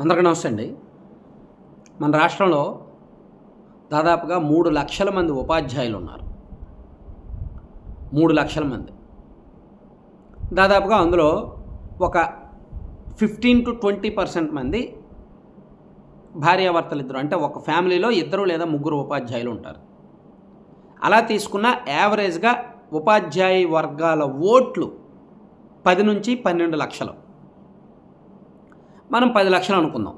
అందరికీ నమస్తే అండి. మన రాష్ట్రంలో దాదాపుగా మూడు లక్షల మంది ఉపాధ్యాయులు ఉన్నారు. మూడు లక్షల మంది. దాదాపుగా అందులో ఒక ఫిఫ్టీన్ టు ట్వంటీ పర్సెంట్ మంది భార్యాభర్తలు ఇద్దరు. అంటే ఒక ఫ్యామిలీలో ఇద్దరు లేదా ముగ్గురు ఉపాధ్యాయులు ఉంటారు. అలా తీసుకున్న యావరేజ్గా ఉపాధ్యాయ వర్గాల ఓట్లు పది నుంచి పన్నెండు లక్షలు. మనం పది లక్షలు అనుకుందాం.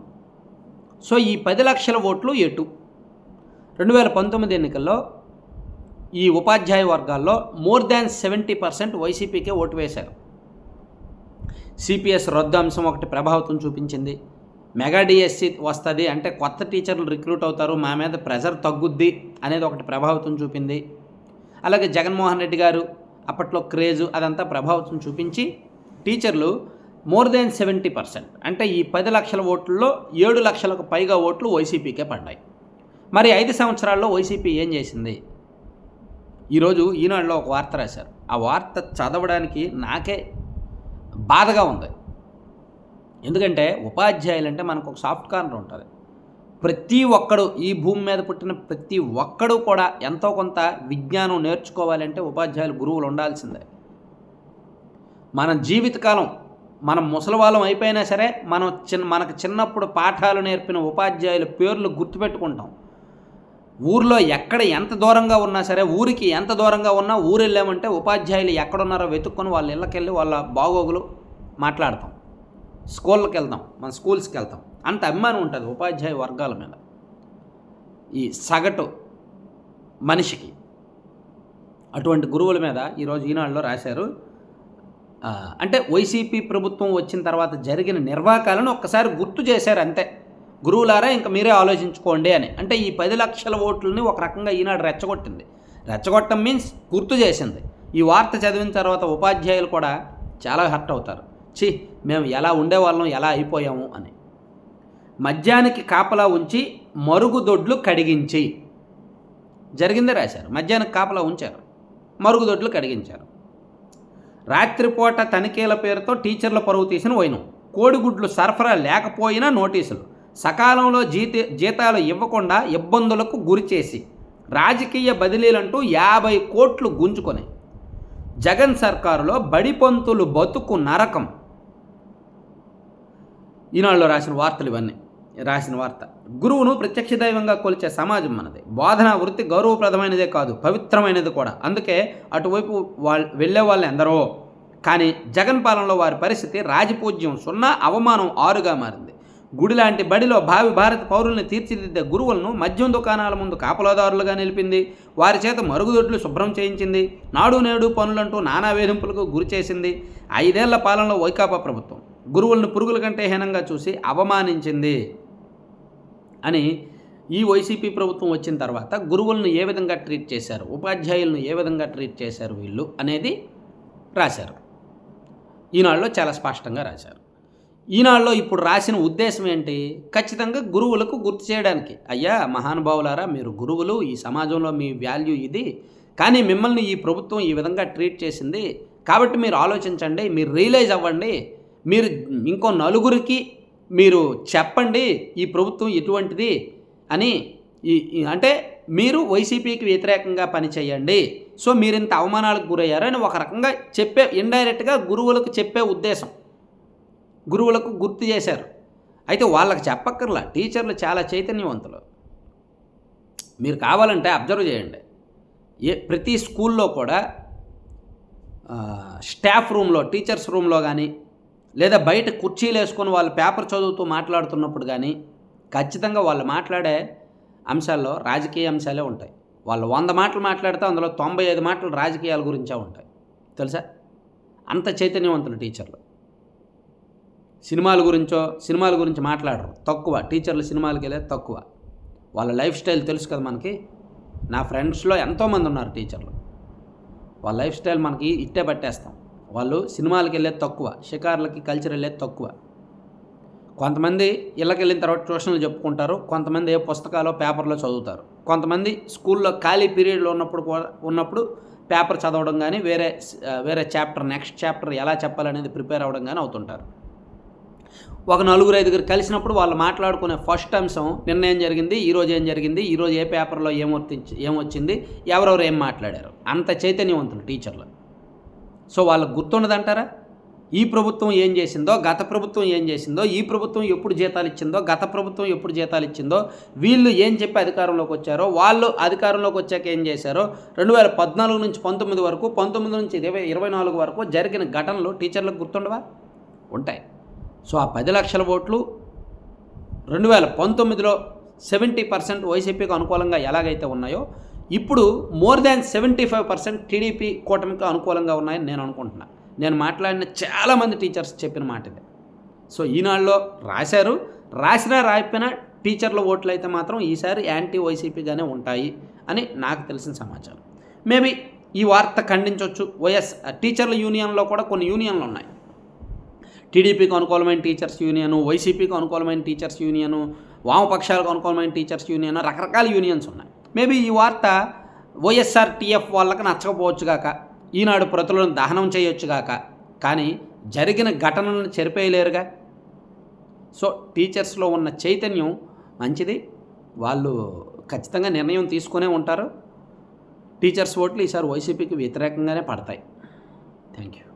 సో ఈ పది లక్షల ఓట్లు ఎటు? రెండు వేల పంతొమ్మిది ఎన్నికల్లో ఈ ఉపాధ్యాయ వర్గాల్లో మోర్ దాన్ సెవెంటీ పర్సెంట్ వైసీపీకే ఓటు వేశారు. సిపిఎస్ రద్దు అంశం ఒకటి ప్రభావితం చూపించింది. మెగా డిఎస్సి వస్తుంది అంటే కొత్త టీచర్లు రిక్రూట్ అవుతారు మా మీద ప్రెజర్ తగ్గుద్ది అనేది ఒకటి ప్రభావితం చూపింది. అలాగే జగన్మోహన్ రెడ్డి గారు అప్పట్లో క్రేజు అదంతా ప్రభావితం చూపించి టీచర్లు మోర్ దెన్ సెవెంటీ పర్సెంట్. అంటే ఈ పది లక్షల ఓట్లలో ఏడు లక్షలకు పైగా ఓట్లు వైసీపీకే పడ్డాయి. మరి ఐదు సంవత్సరాల్లో వైసీపీ ఏం చేసింది? ఈరోజు ఈనాడులో ఒక వార్త రాశారు. ఆ వార్త చదవడానికి నాకే బాధగా ఉంది. ఎందుకంటే ఉపాధ్యాయులు అంటే మనకు ఒక సాఫ్ట్ కార్నర్ ఉంటుంది. ప్రతి ఒక్కడు ఈ భూమి మీద పుట్టిన ప్రతి ఒక్కడు కూడా ఎంతో కొంత విజ్ఞానం నేర్చుకోవాలంటే ఉపాధ్యాయులు గురువులు ఉండాల్సిందే. మన జీవితకాలం మనం ముసలివాళ్ళం అయిపోయినా సరే మనం చిన్న మనకు చిన్నప్పుడు పాఠాలు నేర్పిన ఉపాధ్యాయుల పేర్లు గుర్తుపెట్టుకుంటాం. ఊర్లో ఎక్కడ ఎంత దూరంగా ఉన్నా సరే ఊరికి ఎంత దూరంగా ఉన్నా ఊరు వెళ్ళామంటే ఉపాధ్యాయులు ఎక్కడున్నారో వెతుక్కొని వాళ్ళ ఇళ్ళకెళ్ళి వాళ్ళ బాగోగులు మాట్లాడతాం. స్కూళ్ళకి వెళ్తాం మన స్కూల్స్కి వెళ్తాం అంత అభిమానం ఉంటుంది ఉపాధ్యాయ వర్గాల మీద. ఈ సగటు మనిషికి. అటువంటి గురువుల మీద ఈరోజు ఈనాడులో రాశారు అంటే వైసీపీ ప్రభుత్వం వచ్చిన తర్వాత జరిగిన నిర్వాకాలను ఒక్కసారి గుర్తు చేశారు అంతే. గురువులారా ఇంకా మీరే ఆలోచించుకోండి అని. అంటే ఈ పది లక్షల ఓట్లని ఒక రకంగా ఈనాడు రెచ్చగొట్టింది. రెచ్చగొట్టడం మీన్స్ గుర్తు చేసింది. ఈ వార్త చదివిన తర్వాత ఉపాధ్యాయులు కూడా చాలా హర్ట్ అవుతారు. ఛీ మేము ఎలా ఉండేవాళ్ళం ఎలా అయిపోయాము అని. మద్యానికి కాపలా ఉంచి మరుగుదొడ్లు కడిగించి. జరిగిందే రాశారు. మధ్యాహ్నం కాపలా ఉంచారు. మరుగుదొడ్లు కడిగించారు. రాత్రిపూట తనిఖీల పేరుతో టీచర్ల పరువు తీసిన వైనం. కోడిగుడ్లు సరఫరా లేకపోయినా నోటీసులు. సకాలంలో జీత జీతాలు ఇవ్వకుండా ఇబ్బందులకు గురిచేసి రాజకీయ బదిలీలంటూ యాభై కోట్లు గుంజుకొని. జగన్ సర్కారులో బడిపంతులు బతుకు నరకం. ఈనాళ్ళు రాసిన వార్తలు ఇవన్నీ. రాసిన వార్త. గురువును ప్రత్యక్ష దైవంగా కొలిచే సమాజం మనది. బోధన వృత్తి గౌరవప్రదమైనదే కాదు పవిత్రమైనది కూడా. అందుకే అటువైపు వాళ్ళు వెళ్ళే వాళ్ళు ఎందరో కానీ జగన్ పాలనలో వారి పరిస్థితి రాజపూజ్యం సున్నా అవమానం ఆరుగా మారింది. గుడి లాంటి బడిలో భావి భారత పౌరుల్ని తీర్చిదిద్దే గురువులను మద్యం దుకాణాల ముందు కాపలాదారులుగా నిలిపింది. వారి చేత మరుగుదొడ్లు శుభ్రం చేయించింది. నాడు నేడు పనులంటూ నానా వేధింపులకు గురి చేసింది. ఐదేళ్ళ పాలనలో వైకాపా ప్రభుత్వం. గురువులను పురుగుల కంటే హీనంగా చూసి అవమానించింది. అని ఈ వైసీపీ ప్రభుత్వం వచ్చిన తర్వాత గురువులను ఏ విధంగా ట్రీట్ చేశారు? ఉపాధ్యాయులను ఏ విధంగా ట్రీట్ చేశారు వీళ్ళు అనేది రాశారు. ఈనాడులో చాలా స్పష్టంగా రాశారు. ఈనాడులో ఇప్పుడు రాసిన ఉద్దేశం ఏంటి? ఖచ్చితంగా గురువులకు గుర్తు చేయడానికి. అయ్యా మహానుభావులారా మీరు గురువులు ఈ సమాజంలో మీ వాల్యూ ఇది. కానీ మిమ్మల్ని ఈ ప్రభుత్వం ఈ విధంగా ట్రీట్ చేసింది. కాబట్టి మీరు ఆలోచించండి మీరు రియలైజ్ అవ్వండి. మీరు ఇంకో నలుగురికి మీరు చెప్పండి ఈ ప్రభుత్వం ఎటువంటిది అని ఈ అంటే మీరు వైసీపీకి వ్యతిరేకంగా పనిచేయండి. సో మీరు ఇంత అవమానాలకు గురయ్యారని ఒక రకంగా చెప్పే ఇండైరెక్ట్గా గురువులకు చెప్పే ఉద్దేశం. గురువులకు గుర్తు చేశారు. అయితే వాళ్ళకి చెప్పక్కర్లా టీచర్లు చాలా చైతన్యవంతులు. మీరు కావాలంటే అబ్జర్వ్ చేయండి. ఏ ప్రతి స్కూల్లో కూడా స్టాఫ్ రూమ్లో టీచర్స్ రూమ్లో కానీ లేదా బయట కుర్చీలు వేసుకొని వాళ్ళు పేపర్ చదువుతూ మాట్లాడుతున్నప్పుడు కానీ ఖచ్చితంగా వాళ్ళు మాట్లాడే అంశాల్లో రాజకీయ అంశాలే ఉంటాయి. వాళ్ళు వంద మాటలు మాట్లాడితే అందులో తొంభై ఐదు మాటలు రాజకీయాల గురించే ఉంటాయి. తెలుసా? అంత చైతన్యవంతులు టీచర్లు. సినిమాల గురించో సినిమాల గురించి మాట్లాడరు. తక్కువ. టీచర్లు సినిమాలకి వెళ్ళే తక్కువ. వాళ్ళ లైఫ్ స్టైల్ తెలుసు కదా మనకి? నా ఫ్రెండ్స్లో ఎంతోమంది ఉన్నారు టీచర్లు. వాళ్ళ లైఫ్ స్టైల్ మనకి ఇట్టే పట్టేస్తాం. వాళ్ళు సినిమాలకు వెళ్ళేది తక్కువ షికార్లకి కల్చర్ వెళ్ళేది తక్కువ. కొంతమంది ఇళ్ళకి వెళ్ళిన తర్వాత ట్యూషన్లు చెప్పుకుంటారు కొంతమంది ఏ పుస్తకాలు పేపర్లో చదువుతారు. కొంతమంది స్కూల్లో ఖాళీ పీరియడ్లో ఉన్నప్పుడు కూడా- ఉన్నప్పుడు పేపర్ చదవడం కానీ వేరే వేరే చాప్టర్ నెక్స్ట్ చాప్టర్ ఎలా చెప్పాలనేది ప్రిపేర్ అవ్వడం కానీ అవుతుంటారు. ఒక నలుగురు ఐదుగురు కలిసినప్పుడు వాళ్ళు మాట్లాడుకునే ఫస్ట్ అంశం నిన్న ఏం జరిగింది ఈరోజు ఏం జరిగింది ఈరోజు ఏ పేపర్లో ఏం వర్తించి ఏమొచ్చింది ఎవరెవరు ఏం మాట్లాడారు. అంత చైతన్యవంతులు టీచర్లు. సో వాళ్ళకు గుర్తుండదంటారా? ఈ ప్రభుత్వం ఏం చేసిందో గత ప్రభుత్వం ఏం చేసిందో ఈ ప్రభుత్వం ఎప్పుడు జీతాలు ఇచ్చిందో గత ప్రభుత్వం ఎప్పుడు జీతాలు ఇచ్చిందో వీళ్ళు ఏం చెప్పి అధికారంలోకి వచ్చారో వాళ్ళు అధికారంలోకి వచ్చాక ఏం చేశారో రెండు వేల పద్నాలుగు నుంచి పంతొమ్మిది వరకు పంతొమ్మిది నుంచి ఇరవై ఇరవై నాలుగు వరకు జరిగిన ఘటనలు టీచర్లకు గుర్తుండవా? ఉంటాయి. సో ఆ పది లక్షల ఓట్లు రెండు వేల పంతొమ్మిదిలో సెవెంటీ పర్సెంట్ వైసీపీకి అనుకూలంగా ఎలాగైతే ఉన్నాయో ఇప్పుడు more than seventy five percent TDP కూటమికి అనుకూలంగా ఉన్నాయని నేను అనుకుంటున్నాను నేను మాట్లాడిన చాలామంది టీచర్స్ చెప్పిన మాట ఇది సో ఈనాడులో రాశారు. రాసినా రాయిపోయినా టీచర్ల ఓట్లు అయితే మాత్రం ఈసారి యాంటీ వైసీపీగానే ఉంటాయి అని నాకు తెలిసిన సమాచారం. మేబీ ఈ వార్త ఖండించవచ్చు వైఎస్ టీచర్ల యూనియన్లో కూడా కొన్ని యూనియన్లు ఉన్నాయి. టీడీపీకి అనుకూలమైన టీచర్స్ యూనియను వైసీపీకి అనుకూలమైన టీచర్స్ యూనియను వామపక్షాలకు అనుకూలమైన టీచర్స్ యూనియన్ రకరకాల యూనియన్స్ ఉన్నాయి. మేబీ ఈ వార్త వైఎస్ఆర్టీఎఫ్ వాళ్ళకి నచ్చకపోవచ్చు గాక. ఈనాడు ప్రతులను దహనం చేయొచ్చు గాక. కానీ జరిగిన ఘటనలను చెరిపేయలేరుగా. సో టీచర్స్లో ఉన్న చైతన్యం మంచిది. వాళ్ళు ఖచ్చితంగా నిర్ణయం తీసుకునే ఉంటారు. టీచర్స్ ఓట్లు ఈసారి వైసీపీకి వ్యతిరేకంగానే పడతాయి. Thank you.